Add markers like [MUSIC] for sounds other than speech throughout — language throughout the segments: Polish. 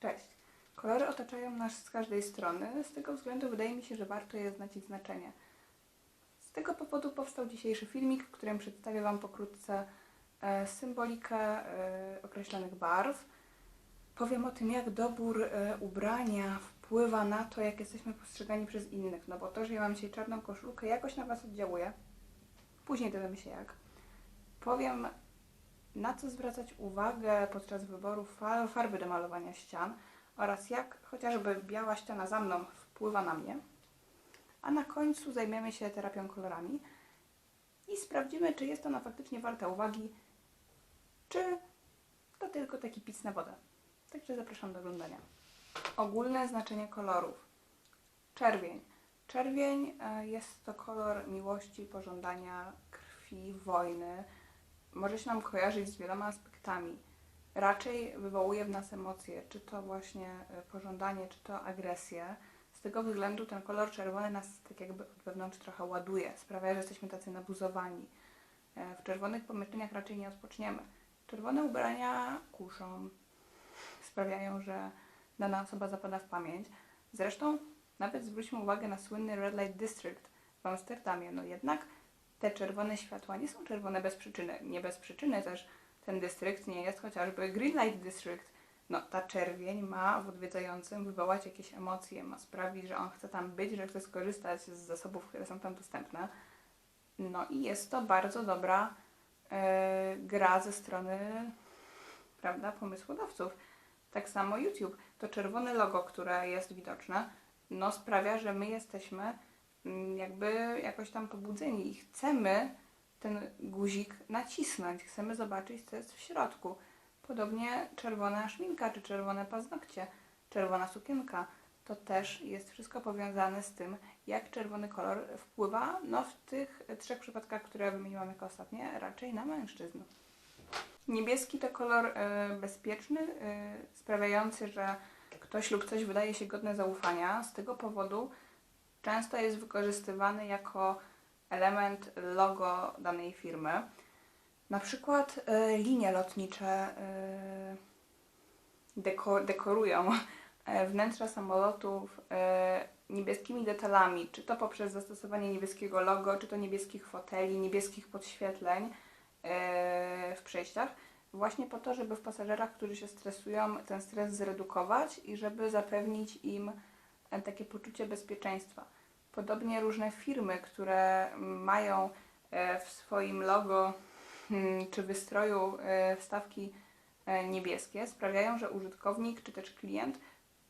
Cześć. Kolory otaczają nas z każdej strony, z tego względu wydaje mi się, że warto je znać ich znaczenie. Z tego powodu powstał dzisiejszy filmik, w którym przedstawię Wam pokrótce e, symbolikę e, określonych barw. Powiem o tym, jak dobór e, ubrania wpływa na to, jak jesteśmy postrzegani przez innych. No bo to, że ja mam dzisiaj czarną koszulkę, jakoś na Was oddziałuje. Później dowiemy się jak. Powiem, na co zwracać uwagę podczas wyboru fa- farby do malowania ścian oraz jak chociażby biała ściana za mną wpływa na mnie. A na końcu zajmiemy się terapią kolorami i sprawdzimy, czy jest ona faktycznie warta uwagi, czy to tylko taki pic na wodę. Także zapraszam do oglądania. Ogólne znaczenie kolorów. Czerwień. Czerwień e, jest to kolor miłości, pożądania, krwi, wojny. Może się nam kojarzyć z wieloma aspektami. Raczej wywołuje w nas emocje, czy to właśnie e, pożądanie, czy to agresję. Z tego względu ten kolor czerwony nas tak jakby od wewnątrz trochę ładuje, sprawia, że jesteśmy tacy nabuzowani. E, W czerwonych pomieszczeniach raczej nie odpoczniemy. Czerwone ubrania kuszą, sprawiają, że dana osoba zapada w pamięć. Zresztą nawet zwróćmy uwagę na słynny Red Light District w Amsterdamie. No jednak te czerwone światła nie są czerwone bez przyczyny. Nie bez przyczyny też ten dystrykt nie jest chociażby Green Light District. No ta czerwień ma w odwiedzającym wywołać jakieś emocje, ma sprawić, że on chce tam być, że chce skorzystać z zasobów, które są tam dostępne. No i jest to bardzo dobra e, gra ze strony, prawda, pomysłodawców. Tak samo YouTube. To czerwone logo, które jest widoczne, no sprawia, że my jesteśmy jakby jakoś tam pobudzeni i chcemy ten guzik nacisnąć, chcemy zobaczyć, co jest w środku. Podobnie czerwona szminka, czy czerwone paznokcie, czerwona sukienka. To też jest wszystko powiązane z tym, jak czerwony kolor wpływa, no w tych trzech przypadkach, które wymieniłam jako ostatnie, raczej na mężczyzn. Niebieski to kolor e, bezpieczny, e, sprawiający, że ktoś lub coś wydaje się godne zaufania. Z tego powodu często jest wykorzystywany jako element logo danej firmy. Na przykład e, linie lotnicze e, deko, dekorują e, wnętrza samolotów e, niebieskimi detalami, czy to poprzez zastosowanie niebieskiego logo, czy to niebieskich foteli, niebieskich podświetleń e, w przejściach, właśnie po to, żeby w pasażerach, którzy się stresują, ten stres zredukować i żeby zapewnić im takie poczucie bezpieczeństwa. Podobnie różne firmy, które mają e, w swoim logo mm, czy wystroju e, wstawki e, niebieskie, sprawiają, że użytkownik czy też klient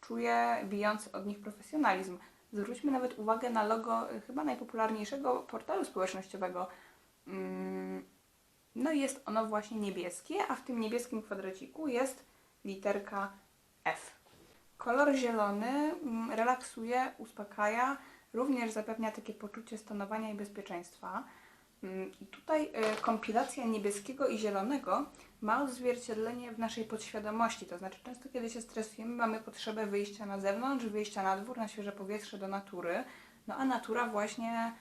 czuje bijący od nich profesjonalizm. Zwróćmy nawet uwagę na logo chyba najpopularniejszego portalu społecznościowego. Mm, No i jest ono właśnie niebieskie, a w tym niebieskim kwadraciku jest literka F. Kolor zielony mm, relaksuje, uspokaja, również zapewnia takie poczucie stanowania i bezpieczeństwa. Mm, I tutaj y, kompilacja niebieskiego i zielonego ma odzwierciedlenie w naszej podświadomości. To znaczy, często kiedy się stresujemy, mamy potrzebę wyjścia na zewnątrz, wyjścia na dwór, na świeże powietrze, do natury. No a natura właśnie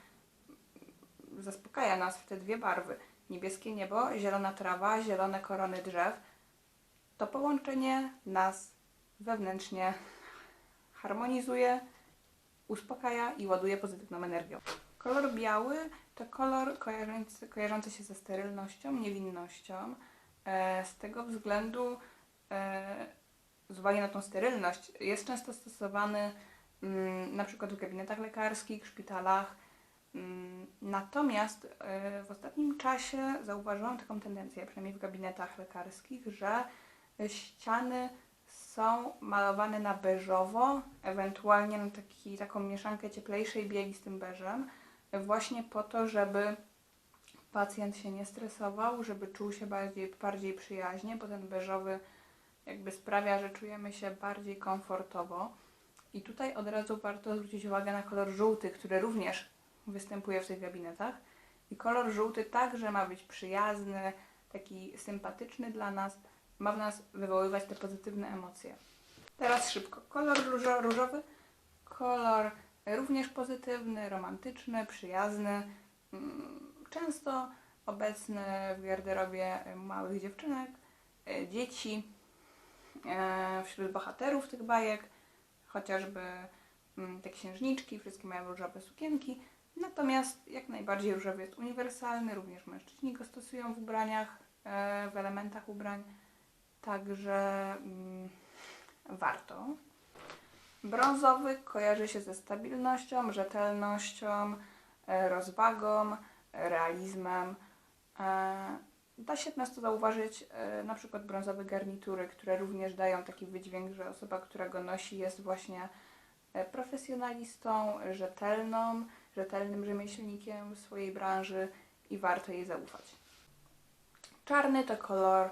zaspokaja nas w te dwie barwy. Niebieskie niebo, zielona trawa, zielone korony drzew. To połączenie nas wewnętrznie harmonizuje, uspokaja i ładuje pozytywną energią. Kolor biały to kolor kojarzący, kojarzący się ze sterylnością, niewinnością. E, z tego względu, e, z uwagi na tą sterylność, jest często stosowany mm, na przykład w gabinetach lekarskich, szpitalach. Mm, Natomiast e, w ostatnim czasie zauważyłam taką tendencję, przynajmniej w gabinetach lekarskich, że ściany są malowane na beżowo, ewentualnie na taki, taką mieszankę cieplejszej bieli z tym beżem, właśnie po to, żeby pacjent się nie stresował, żeby czuł się bardziej, bardziej przyjaźnie, bo ten beżowy jakby sprawia, że czujemy się bardziej komfortowo. I tutaj od razu warto zwrócić uwagę na kolor żółty, który również występuje w tych gabinetach. I kolor żółty także ma być przyjazny, taki sympatyczny dla nas, ma w nas wywoływać te pozytywne emocje. Teraz szybko. Kolor różo- różowy, kolor również pozytywny, romantyczny, przyjazny, mm, często obecny w garderobie małych dziewczynek, e, dzieci. e, wśród bohaterów tych bajek, chociażby mm, te księżniczki, wszystkie mają różowe sukienki. Natomiast jak najbardziej różowy jest uniwersalny, również mężczyźni go stosują w ubraniach, e, w elementach ubrań. Także mm, warto. Brązowy kojarzy się ze stabilnością, rzetelnością, e, rozwagą, realizmem. E, Da się często zauważyć e, na przykład brązowe garnitury, które również dają taki wydźwięk, że osoba, która go nosi jest właśnie profesjonalistą, rzetelną, rzetelnym rzemieślnikiem w swojej branży i warto jej zaufać. Czarny to kolor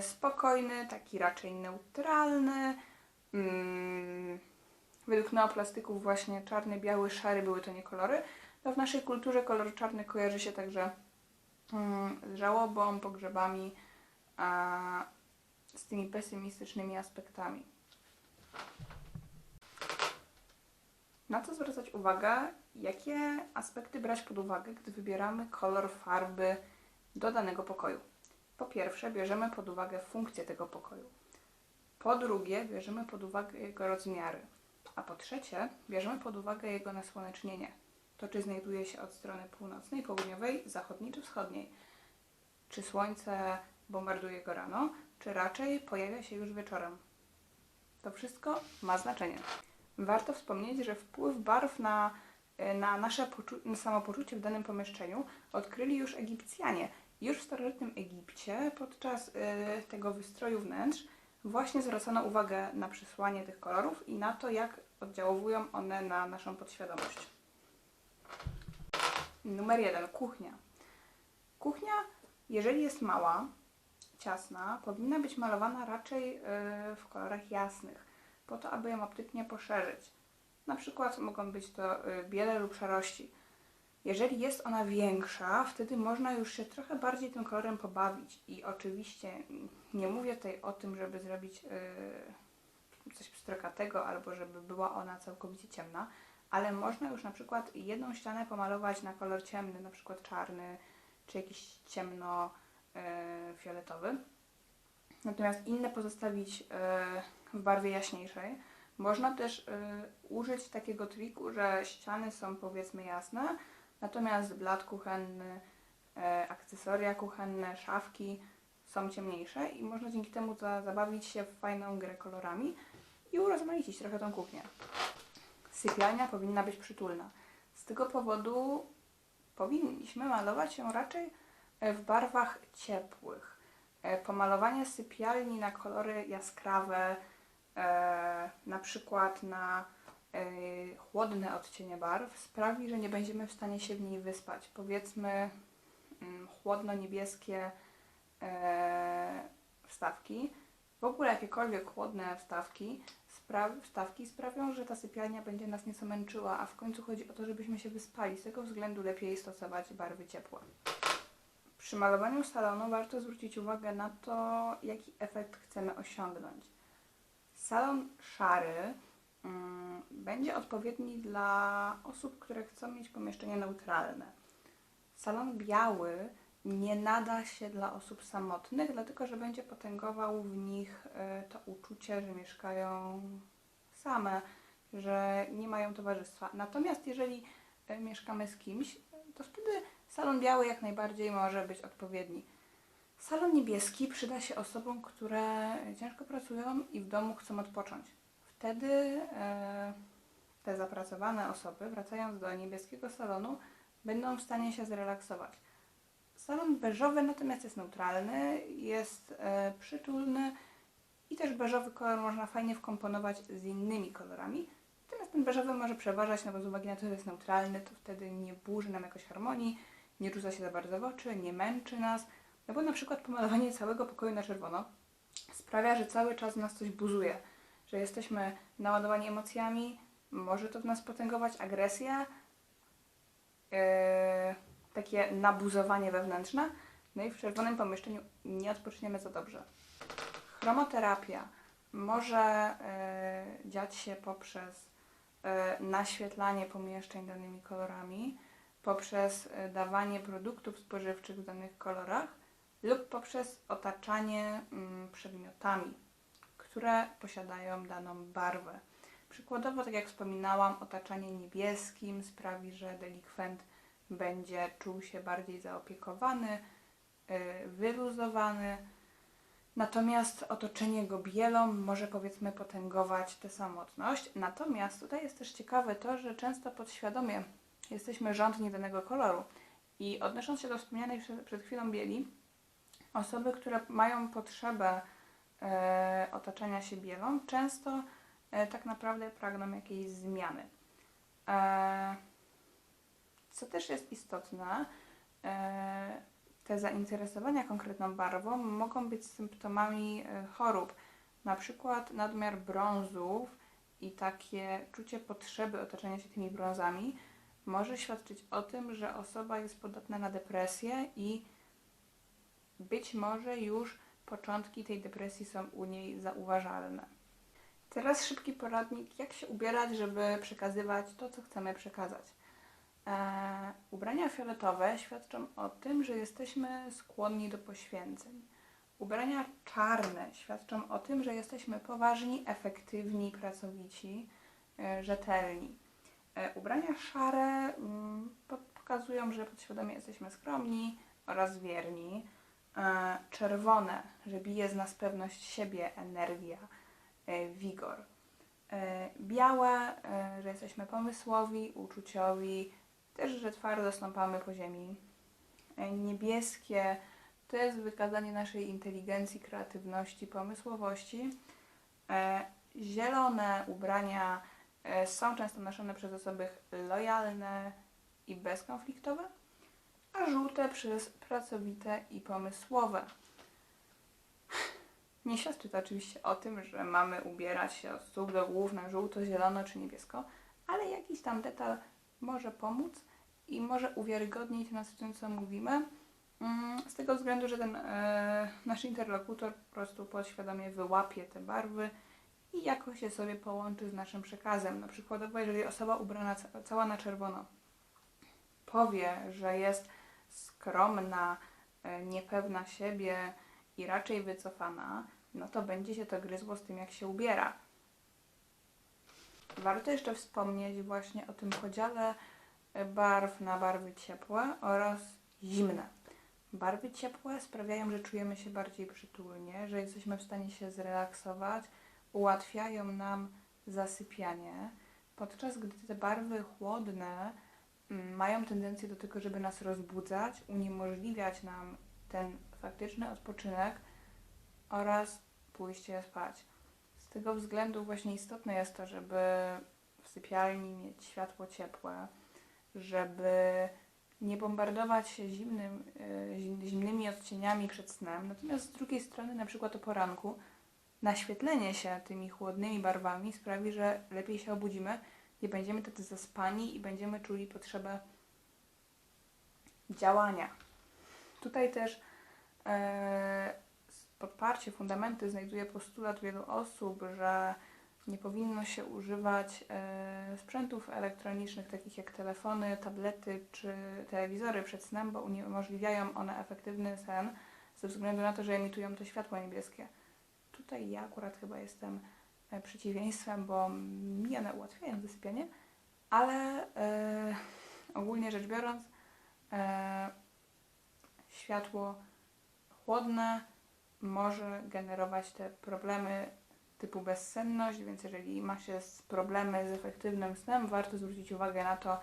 spokojny, taki raczej neutralny. Mm, według neoplastyków właśnie czarny, biały, szary były to nie kolory. No w naszej kulturze kolor czarny kojarzy się także mm, z żałobą, pogrzebami, a z tymi pesymistycznymi aspektami. Na co zwracać uwagę? Jakie aspekty brać pod uwagę, gdy wybieramy kolor farby do danego pokoju? Po pierwsze, bierzemy pod uwagę funkcję tego pokoju. Po drugie, bierzemy pod uwagę jego rozmiary. A po trzecie, bierzemy pod uwagę jego nasłonecznienie. To, czy znajduje się od strony północnej, południowej, zachodniej czy wschodniej. Czy słońce bombarduje go rano, czy raczej pojawia się już wieczorem. To wszystko ma znaczenie. Warto wspomnieć, że wpływ barw na, na nasze na samopoczucie w danym pomieszczeniu odkryli już Egipcjanie. Już w starożytnym Egipcie podczas e, tego wystroju wnętrz właśnie zwracano uwagę na przesłanie tych kolorów i na to, jak oddziałowują one na naszą podświadomość. Numer jeden. Kuchnia. Kuchnia, jeżeli jest mała, ciasna, powinna być malowana raczej e, w kolorach jasnych, po to, aby ją optycznie poszerzyć. Na przykład mogą być to e, biele lub szarości. Jeżeli jest ona większa, wtedy można już się trochę bardziej tym kolorem pobawić. I oczywiście nie mówię tutaj o tym, żeby zrobić e, coś pstrokatego albo żeby była ona całkowicie ciemna, ale można już na przykład jedną ścianę pomalować na kolor ciemny, na przykład czarny, czy jakiś ciemno e, fioletowy. Natomiast inne pozostawić e, w barwie jaśniejszej. Można też e, użyć takiego triku, że ściany są powiedzmy jasne, natomiast blat kuchenny, e, akcesoria kuchenne, szafki są ciemniejsze i można dzięki temu za, zabawić się w fajną grę kolorami i urozmaicić trochę tą kuchnię. Sypialnia powinna być przytulna. Z tego powodu powinniśmy malować ją raczej e, w barwach ciepłych. E, Pomalowanie sypialni na kolory jaskrawe, na przykład na chłodne odcienie barw, sprawi, że nie będziemy w stanie się w niej wyspać. Powiedzmy mm, chłodno-niebieskie e, wstawki, w ogóle jakiekolwiek chłodne wstawki, wstawki sprawią, że ta sypialnia będzie nas nieco męczyła, a w końcu chodzi o to, żebyśmy się wyspali. Z tego względu lepiej stosować barwy ciepłe. Przy malowaniu salonu warto zwrócić uwagę na to, jaki efekt chcemy osiągnąć. Salon szary będzie odpowiedni dla osób, które chcą mieć pomieszczenie neutralne. Salon biały nie nada się dla osób samotnych, dlatego że będzie potęgował w nich e, to uczucie, że mieszkają same, że nie mają towarzystwa. Natomiast jeżeli e, mieszkamy z kimś, to wtedy salon biały jak najbardziej może być odpowiedni. Salon niebieski przyda się osobom, które ciężko pracują i w domu chcą odpocząć. Wtedy e, te zapracowane osoby, wracając do niebieskiego salonu, będą w stanie się zrelaksować. Salon beżowy natomiast jest neutralny, jest e, przytulny i też beżowy kolor można fajnie wkomponować z innymi kolorami. Natomiast ten beżowy może przeważać, no bo z uwagi na to, że jest neutralny, to wtedy nie burzy nam jakoś harmonii, nie rzuca się za bardzo w oczy, nie męczy nas. No bo na przykład pomalowanie całego pokoju na czerwono sprawia, że cały czas nas coś buzuje, że jesteśmy naładowani emocjami, może to w nas potęgować agresję, yy, takie nabuzowanie wewnętrzne, no i w czerwonym pomieszczeniu nie odpoczniemy za dobrze. Chromoterapia może e, dziać się poprzez e, naświetlanie pomieszczeń danymi kolorami, poprzez e, dawanie produktów spożywczych w danych kolorach lub poprzez otaczanie mm, przedmiotami, które posiadają daną barwę. Przykładowo, tak jak wspominałam, otaczanie niebieskim sprawi, że delikwent będzie czuł się bardziej zaopiekowany, y, wyluzowany. Natomiast otoczenie go bielą może powiedzmy potęgować tę samotność. Natomiast tutaj jest też ciekawe to, że często podświadomie jesteśmy żądni danego koloru. I odnosząc się do wspomnianej przed, chwilą bieli, osoby, które mają potrzebę otaczania się bielą, często e, tak naprawdę pragną jakiejś zmiany. E, co też jest istotne, e, te zainteresowania konkretną barwą mogą być symptomami e, chorób, na przykład nadmiar brązów i takie czucie potrzeby otaczania się tymi brązami może świadczyć o tym, że osoba jest podatna na depresję i być może już początki tej depresji są u niej zauważalne. Teraz szybki poradnik, jak się ubierać, żeby przekazywać to, co chcemy przekazać. E, ubrania fioletowe świadczą o tym, że jesteśmy skłonni do poświęceń. Ubrania czarne świadczą o tym, że jesteśmy poważni, efektywni, pracowici, e, rzetelni. E, ubrania szare mm, po- pokazują, że podświadomie jesteśmy skromni oraz wierni. E, czerwone, że bije z nas pewność siebie, energia, e, wigor. E, białe, że jesteśmy pomysłowi, uczuciowi, też, że twardo stąpamy po ziemi. Niebieskie to jest wykazanie naszej inteligencji, kreatywności, pomysłowości. Zielone ubrania są często noszone przez osoby lojalne i bezkonfliktowe, a żółte przez pracowite i pomysłowe. Nie świadczy to oczywiście o tym, że mamy ubierać się od stóp do głów na żółto, zielono czy niebiesko, ale jakiś tam detal może pomóc i może uwiarygodnić nas w tym, co mówimy. Mm, Z tego względu, że ten e, nasz interlokutor po prostu podświadomie wyłapie te barwy i jakoś je sobie połączy z naszym przekazem. Na przykładowo, jeżeli osoba ubrana ca- cała na czerwono powie, że jest skromna, e, niepewna siebie i raczej wycofana, no to będzie się to gryzło z tym, jak się ubiera. Warto jeszcze wspomnieć właśnie o tym podziale e, barw na barwy ciepłe oraz zimne. Barwy ciepłe sprawiają, że czujemy się bardziej przytulnie, że jesteśmy w stanie się zrelaksować, ułatwiają nam zasypianie, podczas gdy te barwy chłodne mają tendencję do tego, żeby nas rozbudzać, uniemożliwiać nam ten faktyczny odpoczynek oraz pójście spać. Z tego względu właśnie istotne jest to, żeby w sypialni mieć światło ciepłe, żeby nie bombardować się zimnym, e, zim- zimnymi odcieniami przed snem. Natomiast z drugiej strony, na przykład o poranku, naświetlenie się tymi chłodnymi barwami sprawi, że lepiej się obudzimy, nie będziemy tacy zaspani i będziemy czuli potrzebę działania. Tutaj też e, podparcie, fundamenty znajduje postulat wielu osób, że nie powinno się używać e, sprzętów elektronicznych, takich jak telefony, tablety czy telewizory przed snem, bo uniemożliwiają one efektywny sen ze względu na to, że emitują to światło niebieskie. Tutaj ja akurat chyba jestem przeciwieństwem, bo mi one ułatwiają zasypianie, ale e, ogólnie rzecz biorąc, e, światło chłodne może generować te problemy typu bezsenność, więc jeżeli ma się problemy z efektywnym snem, warto zwrócić uwagę na to,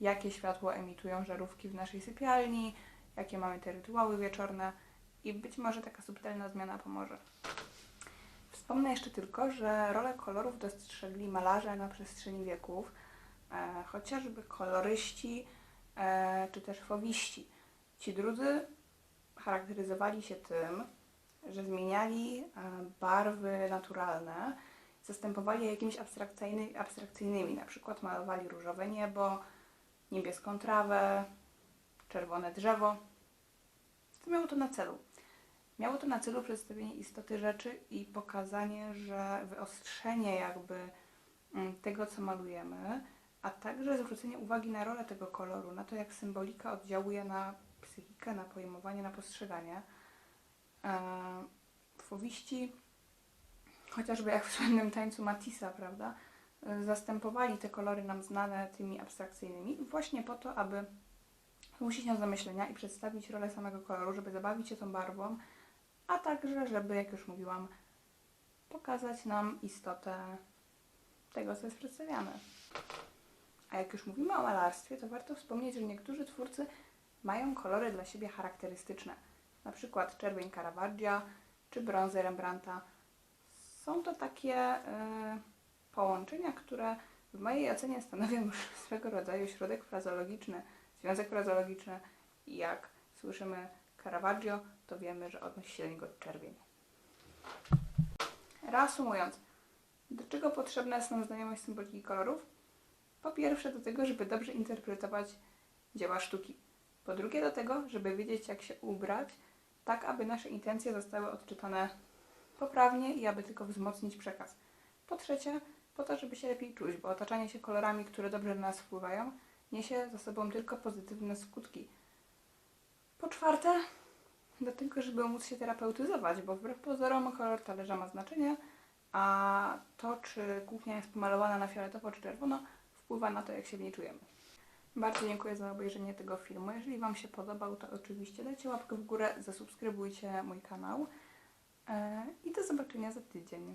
jakie światło emitują żarówki w naszej sypialni, jakie mamy te rytuały wieczorne i być może taka subtelna zmiana pomoże. Wspomnę jeszcze tylko, że rolę kolorów dostrzegli malarze na przestrzeni wieków, e, chociażby koloryści e, czy też fowiści. Ci drudzy charakteryzowali się tym, że zmieniali e, barwy naturalne, zastępowali je jakimiś abstrakcyjny, abstrakcyjnymi, na przykład malowali różowe niebo, niebieską trawę, czerwone drzewo. Co miało to na celu? Miało to na celu przedstawienie istoty rzeczy i pokazanie, że wyostrzenie jakby mm, tego, co malujemy, a także zwrócenie uwagi na rolę tego koloru, na to, jak symbolika oddziałuje na psychikę, na pojmowanie, na postrzeganie. E, Fowiści chociażby jak w słynnym tańcu Matissa, prawda, zastępowali te kolory nam znane tymi abstrakcyjnymi właśnie po to, aby zmusić nas do myślenia i przedstawić rolę samego koloru, żeby zabawić się tą barwą, a także, żeby, jak już mówiłam, pokazać nam istotę tego, co jest przedstawiane. A jak już mówimy o malarstwie, to warto wspomnieć, że niektórzy twórcy mają kolory dla siebie charakterystyczne. Na przykład czerwień Caravaggia czy brązy Rembrandta. Są to takie y, połączenia, które w mojej ocenie stanowią już [LAUGHS] swego rodzaju środek frazologiczny, związek frazologiczny jak słyszymy Caravaggio, to wiemy, że odnosi się do niego czerwień. Reasumując, do czego potrzebna jest nam znajomość symboliki kolorów? Po pierwsze do tego, żeby dobrze interpretować dzieła sztuki. Po drugie do tego, żeby wiedzieć jak się ubrać, tak aby nasze intencje zostały odczytane poprawnie i aby tylko wzmocnić przekaz. Po trzecie, po to, żeby się lepiej czuć, bo otaczanie się kolorami, które dobrze na nas wpływają, niesie za sobą tylko pozytywne skutki. Po czwarte, do tego, żeby móc się terapeutyzować, bo wbrew pozorom kolor talerza ma znaczenie, a to, czy kuchnia jest pomalowana na fioletowo czy czerwono, wpływa na to, jak się w niej czujemy. Bardzo dziękuję za obejrzenie tego filmu. Jeżeli Wam się podobał, to oczywiście dajcie łapkę w górę, zasubskrybujcie mój kanał e, i do zobaczenia za tydzień.